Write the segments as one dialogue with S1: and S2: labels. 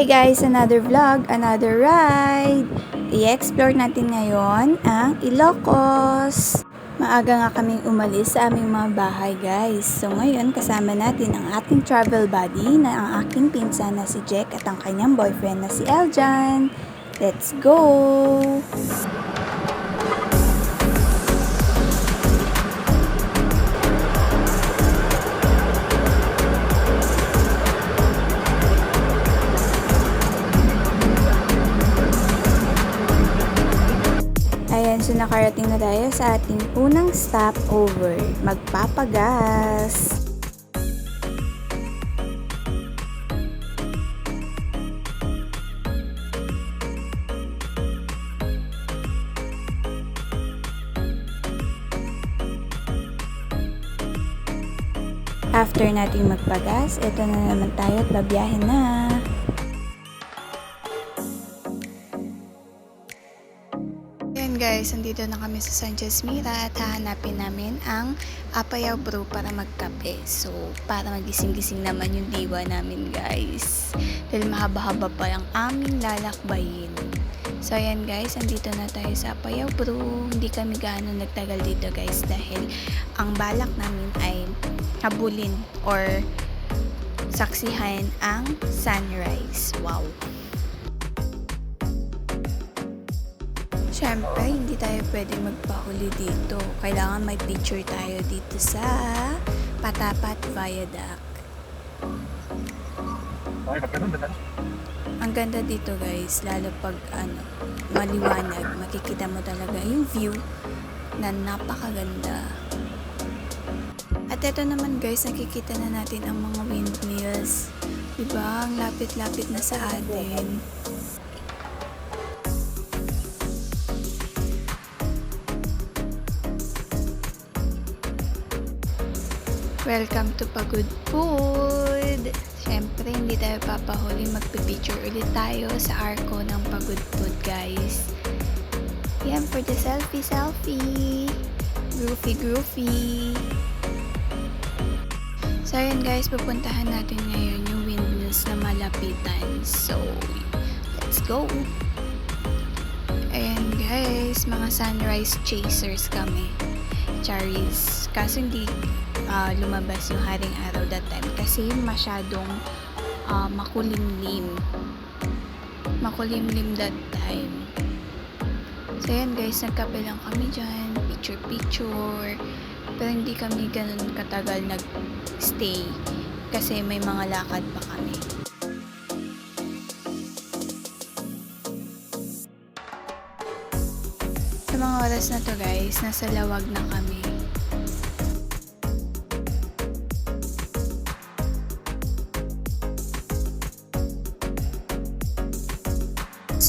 S1: Hi guys! Another vlog, another ride! I-explore natin ngayon ang Ilocos. Maaga nga kaming umalis sa aming mga bahay guys. So ngayon kasama natin ang ating travel buddy na ang aking pinsan na si Jack at ang kanyang boyfriend na si Eljan. Let's go! Unang stopover. Magpapagas. After nating magpagas, ito na naman tayo at babiyahin na. Guys, andito na kami sa Sanchez Mira at hahanapin namin ang Apayaw Brew para magkape. So, para magising-gising naman yung diwa namin guys. Dahil mahaba-haba pa ang aming lalakbayin. So, ayan guys, andito na tayo sa Apayaw Brew. Hindi kami gaano nagtagal dito guys dahil ang balak namin ay habulin or saksihan ang sunrise. Wow! Siyempre, hindi tayo pwede magpahuli dito. Kailangan may picture tayo dito sa Patapat Viaduct. Ang ganda dito guys, lalo pag ano, maliwanag, makikita mo talaga yung view na napakaganda. At ito naman guys, nakikita na natin ang mga windmills. Diba? Ang lapit-lapit na sa atin. Welcome to Pagod Food! Siyempre, hindi tayo papahuli. Magpipicture ulit tayo sa arko ng Pagod Food, guys. Yan, for the selfie, selfie! Groovy, groovy! So, ayan guys, pupuntahan natin ngayon yung windmills na malapitan. So, let's go! Ayan guys, mga sunrise chasers kami. Charis. Kaso hindi ah, lumabas yung haring araw that time kasi masyadong ah, makulimlim. Makulimlim that time. So yan guys, nagkape lang kami dyan. Picture picture. Pero hindi kami ganun katagal nag-stay kasi may mga lakad pa kami. Sa mga oras na to guys, nasa lawag na kami.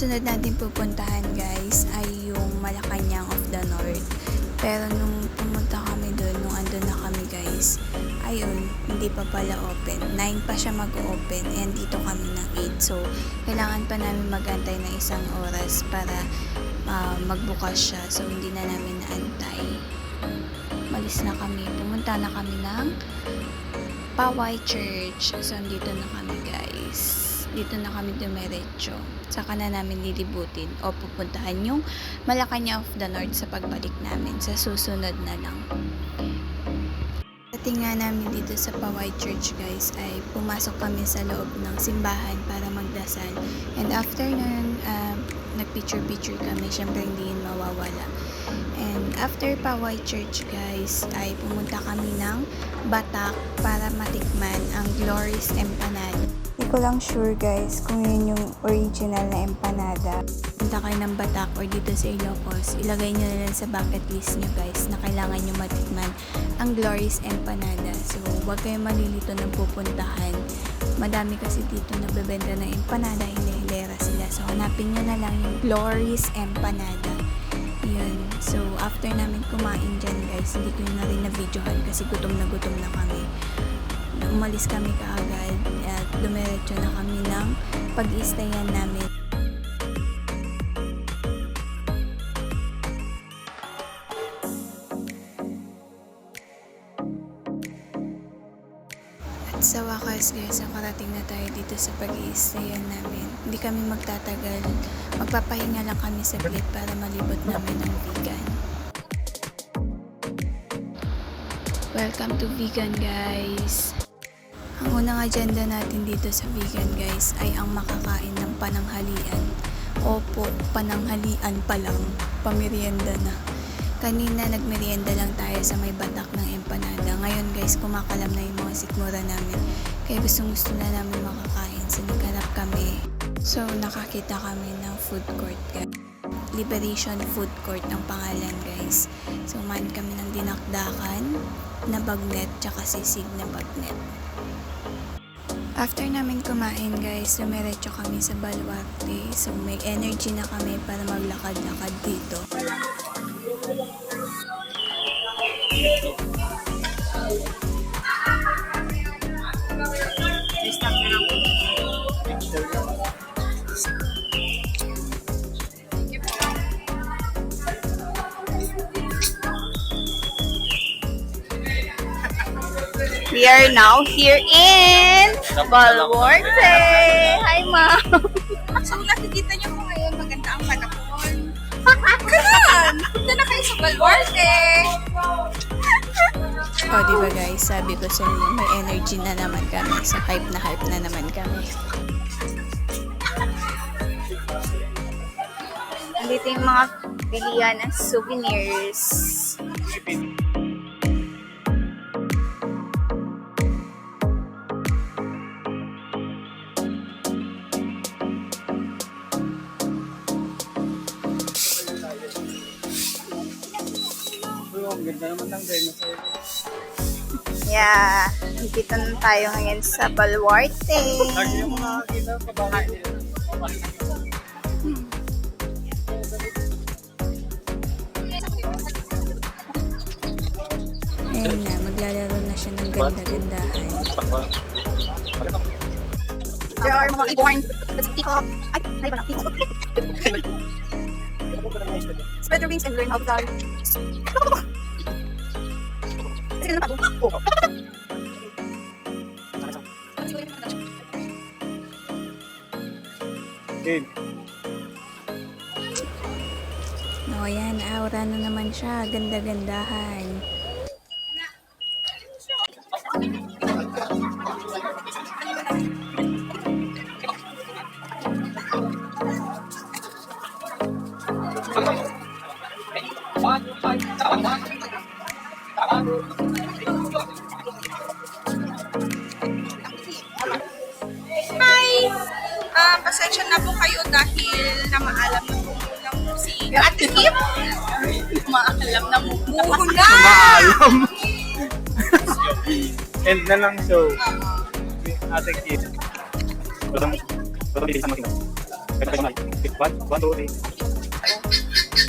S1: Sunod natin pupuntahan guys ay yung Malacanang of the North. Pero nung pumunta kami doon, nung andun na kami guys, ayun, hindi pa pala open. 9 pa siya mag-open and dito kami ng 8. So, kailangan pa namin magantay ng isang oras para ah, magbukas siya. So, hindi na namin naantay. Malis na kami. Pumunta na kami ng Paway Church. So, andito na kami guys. Dito na kami dumiretso. Saka na namin lilibutin o pupuntahan yung Malacanang of the North sa pagbalik namin sa susunod na lang. Dating nga namin dito sa Paway Church guys ay pumasok kami sa loob ng simbahan para magdasal. And after nun, uh, nagpicture-picture kami. Syempre hindi yun mawawala. And after Paway Church guys ay pumunta kami ng Batak para matikman ang Glory's Empanada. Hindi ko lang sure guys kung yun yung original na empanada. Punta kayo ng Batak or dito sa Ilocos, ilagay nyo na lang sa bucket list nyo guys na kailangan nyo matikman ang Glory's Empanada. So, huwag kayong malilito ng pupuntahan. Madami kasi dito nagbebenta ng empanada, hile-hilera sila. So, hanapin nyo na lang yung Glory's Empanada. Yun. So, after namin kumain dyan guys, hindi ko na rin na-videohan kasi gutom na gutom na kami. Umalis kami kaagad at dumiretso na kami ng pag-iistayan namin. At Sa wakas guys, nakarating na tayo dito sa pag stayan namin. Hindi kami magtatagal. Magpapahinga lang kami sa saglit para malibot namin ang vegan. Welcome to vegan guys! Ang unang agenda natin dito sa vegan guys ay ang makakain ng pananghalian. Opo, pananghalian pa lang. Pamerienda na. Kanina nagmerienda lang tayo sa may batak ng empanada. Ngayon guys, kumakalam na yung mga sikmura namin. Kaya gustong gusto na namin makakain. So naghanap kami. So nakakita kami ng food court guys. Liberation Food Court ang pangalan guys. So man kami ng dinakdakan na bagnet tsaka sisig na bagnet. After namin kumain guys, sumiretso kami sa Baluarte. So may energy na kami para maglakad-lakad dito.
S2: We are now here in Balworte. Hi, ma'am. So, nakikita niyo po ngayon, maganda ang panahon. Ganun! Punta na kayo sa Balworte.
S1: O, di ba guys, sabi ko sa inyo, may energy na naman kami. So, hype na hype na naman kami.
S2: Andito yung mga bilihan ng souvenirs.
S3: Ganda naman ng dinosaur.
S2: Yeah, dito na tayo ngayon sa Balworte.
S3: Lagi yung makakita sa bahay niya.
S1: Ayun na, maglalaro na siya ng ganda-gandahan.
S2: There are mga. Peacock. Ay, ay? Peacock. Spread your wings and learn how to fly. Sige na pa.
S3: Game.
S1: O, yan, aura na naman siya. Ganda-gandahan.
S3: End na lang show. Ate Kid. Walang walang bilisan mo tingnan. Kaya kayo may. One, one, two, three.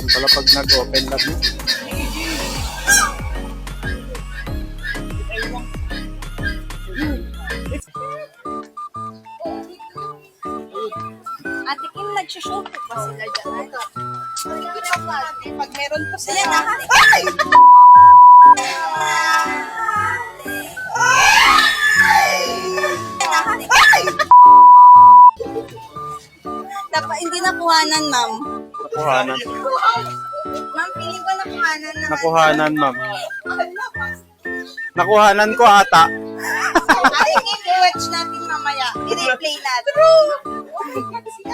S3: Yung pala pag nag-open lab mo.
S2: Ate Kim, nagsushoot ba sila dyan?
S4: Pag meron po sila na,
S2: na.
S4: Ay!
S2: Nakuhanan, ma'am.
S3: Nakuhanan.
S2: Ma'am, piling ko nakuhanan na.
S3: Nakuhanan, ma'am. Nakuhanan ko ata.
S2: Kim, i-watch natin mamaya. I-replay natin.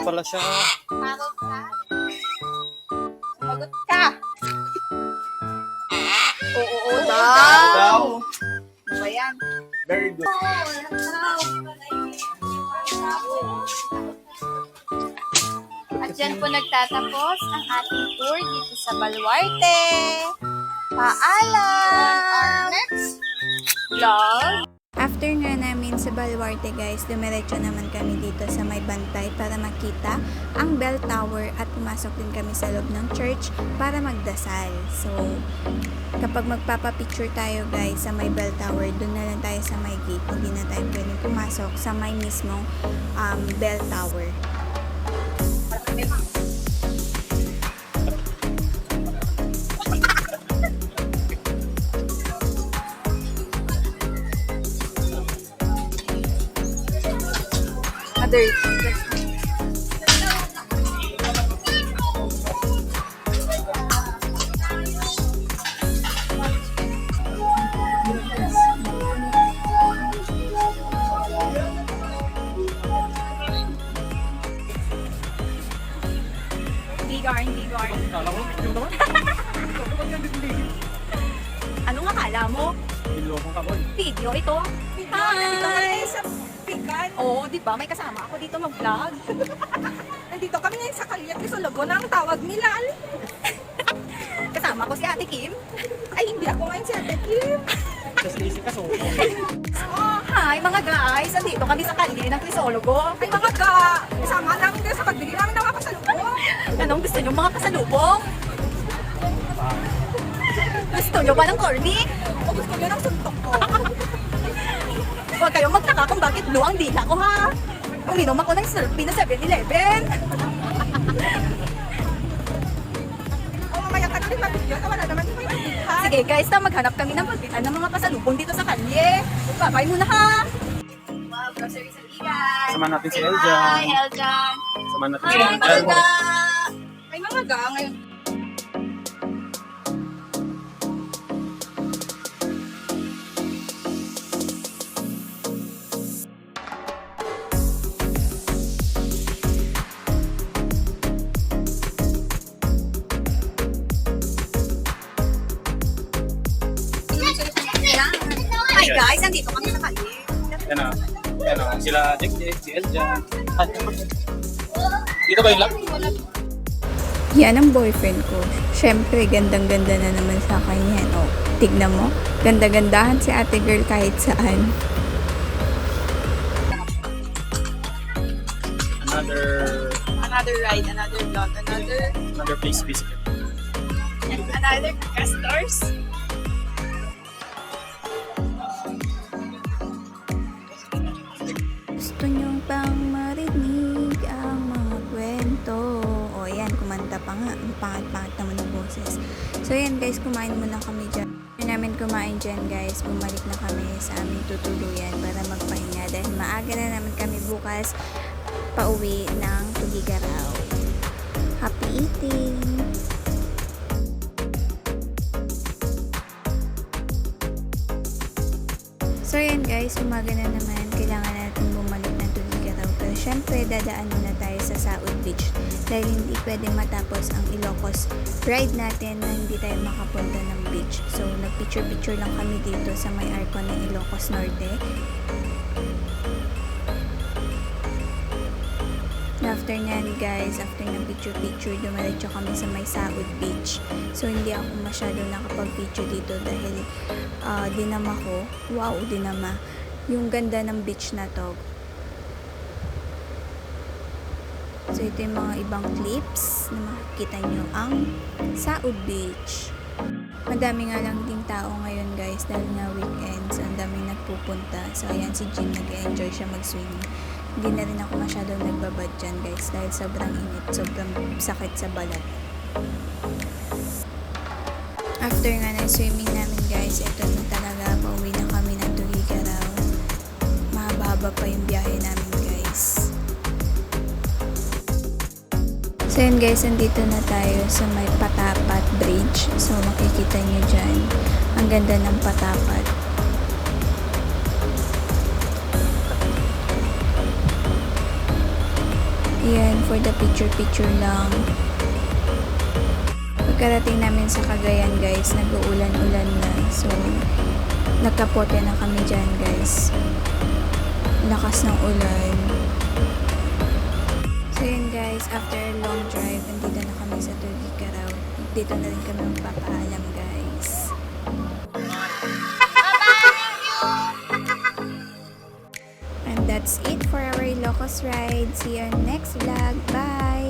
S3: Pala siya.
S2: Parang ka. Sumagot ka. Oo, oo, daw.
S3: Daw.
S2: Ano ba yan?
S3: Very good.
S2: At dyan po nagtatapos ang ating tour dito sa Baluarte. Paalam!
S4: next
S2: Vlog.
S1: After nga namin sa Baluarte guys, dumiretso naman kami dito sa may bantay para makita ang bell tower at pumasok din kami sa loob ng church para magdasal. So, kapag magpapapicture tayo guys sa may bell tower, doon na lang tayo sa may gate. Hindi na tayo pwedeng pumasok sa may mismong um, bell tower.
S3: mesma Cadê?
S4: Video ito? Hi!
S2: sa.
S4: Oo, di ba? May kasama ako dito mag-vlog.
S2: Nandito kami ngayon sa Kalyat Kisologo na ang tawag nila.
S4: Kasama ko si Ate Kim.
S2: Ay, hindi ako ngayon si Ate Kim.
S3: Easy ka, so.
S4: Oh, hi mga guys! Andito kami sa kalye ng Crisologo.
S2: Ay, mga ka, kasama namin kayo sa pagbili namin ng mga pasalubong.
S4: Anong gusto nyo mga pasalubong? Gusto nyo ba ng corny?
S2: O gusto nyo ng suntok ko.
S4: Magtaka kung bakit blue ang dila ko ha. Uminom ako ng Slurpee na 7-Eleven.
S2: O mamaya ka rin mag-video na wala naman yung may
S4: Sige guys, na maghanap kami ng pagbitan ng mga pasalubong dito sa kalye. Bye-bye muna ha! Wow, grocery sa Ligan!
S3: Samahan natin si Eljan.
S4: Hi, Eljan!
S3: Samahan natin si
S4: Hi,
S3: Eljan.
S2: Ay, mga ga, ngayon.
S3: Sila Jack Jack, si Eljan. Dito ba yung lab?
S1: Yan ang boyfriend ko. Siyempre, gandang-ganda na naman sa kanya. No? Tignan mo, ganda-gandahan si ate girl kahit saan.
S3: Another
S2: Another ride, another vlog, another,
S3: another place visit.
S2: another customers.
S1: Pang marinig ang mga kwento. O yan, kumanta pa nga. Ang pangat-pangat naman ng boses. So yan guys, kumain muna kami dyan. After namin kumain dyan guys, bumalik na kami sa aming tutuluyan para magpahinga. Dahil maaga na naman kami bukas pauwi ng Tugigaraw. Happy eating! So yan guys, umaga na naman, kailangan syempre, dadaan muna tayo sa Saud Beach dahil hindi pwede matapos ang Ilocos ride natin na hindi tayo makapunta ng beach. So nagpicture-picture lang kami dito sa may arko ng Ilocos Norte. After nyan guys, after ng picture-picture, dumiretso kami sa may Saud Beach. So hindi ako masyado nakapag-picture dito dahil ah, dinama ko. Wow, dinama. Yung ganda ng beach na to. So ito yung mga ibang clips na makikita nyo ang Saud Beach. Madami nga lang ding tao ngayon guys dahil nga weekend. So ang daming nagpupunta. So ayan si Jim nag-enjoy siya mag-swimming. Hindi na rin ako masyado nagbabad dyan guys dahil sobrang init, sobrang sakit sa balat. After nga ng swimming namin guys, ito na talaga, pauwi na kami ng Tugigaraw. Mahaba-haba pa yung biyahe namin So yun guys, andito na tayo sa may Patapat Bridge. So makikita nyo dyan, ang ganda ng Patapat. Yan, for the picture-picture lang. Pagkarating namin sa Cagayan guys, nag-uulan-ulan na. So, nagkapote na kami dyan guys. Lakas ng ulan. So yun guys, after a long drive, nandito na kami sa Tugigaraw. Dito na rin kami magpapaalam guys. And that's it for our Ilocos ride. See you next vlog. Bye!